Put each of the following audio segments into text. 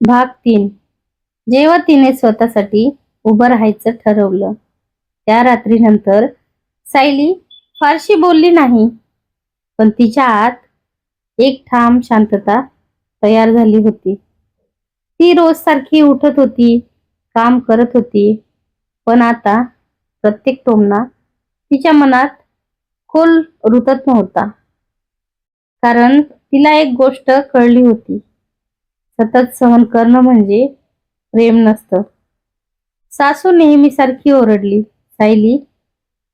भाग तीन. जेव्हा तिने स्वतःसाठी उभं राहायचं ठरवलं त्या रात्रीनंतर सायली फारशी बोलली नाही पण तिच्या आत एक ठाम शांतता तयार झाली होती. ती रोज सारखी उठत होती काम करत होती पण आता प्रत्येक टोमना तिच्या मनात खोल रुतत नव्हता. कारण तिला एक गोष्ट कळली होती. सतत सहन करणं म्हणजे प्रेम नसतं. सासू नेहमी सारखी ओरडली. सायली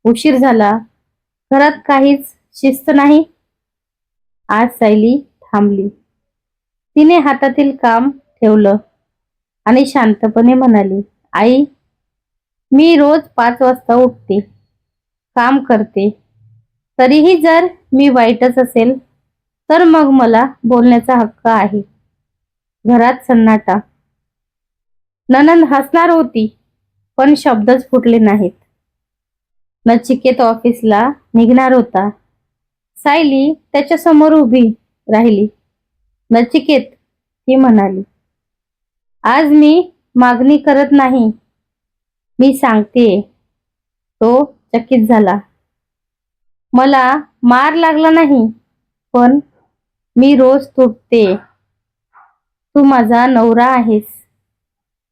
उशीर झाला. घरात काहीच शिस्त नाही. आज सायली थांबली. तिने हातातील काम ठेवलं आणि शांतपणे म्हणाली आई मी रोज पाच वाजता उठते. काम करते. तरीही जर मी वाईटच असेल तर मग मला बोलण्याचा हक्क आहे. घरात सन्नाटा. ननंद हसणार होती पण शब्दच फुटले नाहीत. नचिकेत ऑफिसला निघणार होता. सायली त्याच्यासमोर उभी राहिली. नचिकेत ती म्हणाली आज मी मागणी करत नाही. मी सांगते तो चकित झाला. मला मार लागला नाही पण मी रोज तुटते तू माझा नवरा आहेस.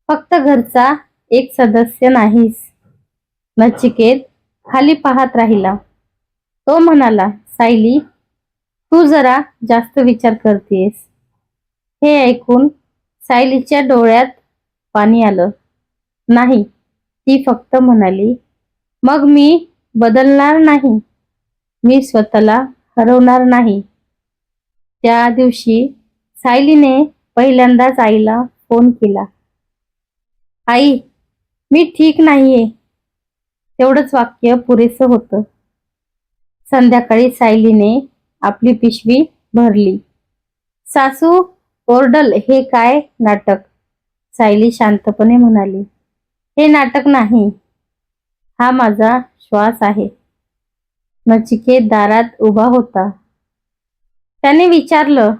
फक्त घरचा एक सदस्य नाहीस. नचिकेत खाली पाहत राहिला. तो म्हणाला सायली तू जरा जास्त विचार करतेस. हे ऐकून सायलीच्या डोळ्यात पाणी आलं. नाही ती फक्त म्हणाली मग मी बदलणार नाही. मी स्वतःला हरवणार नाही. त्या दिवशी सायलीने पहिल्यांदाच आईला फोन केला. आई मी ठीक नाहीये. तेवढंच वाक्य पुरेसं होतं. संध्याकाळी सायलीने आपली पिशवी भरली. सासू ओरडल हे काय नाटक? सायली शांतपणे म्हणाली. हे नाटक नाही. हा माझा श्वास आहे. नचिकेत दारात उभा होता. त्याने विचारलं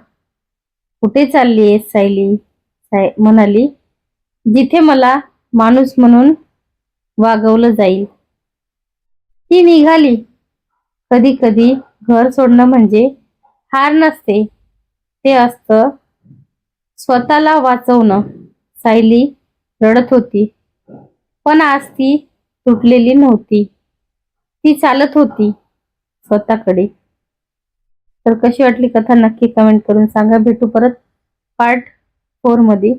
कुठे चालली आहेस सायली? साय म्हणाली जिथे मला माणूस म्हणून वागवलं जाईल. ती निघाली. कधी कधी घर सोडणं म्हणजे हार नसते. ते असतं स्वतःला वाचवणं. सायली रडत होती. पण आज ती तुटलेली नव्हती. ती चालत होती स्वतःकडे. तर कशी वाटली कथा नक्की कमेंट करून सांगा. भेटू परत पार्ट फोरमध्ये.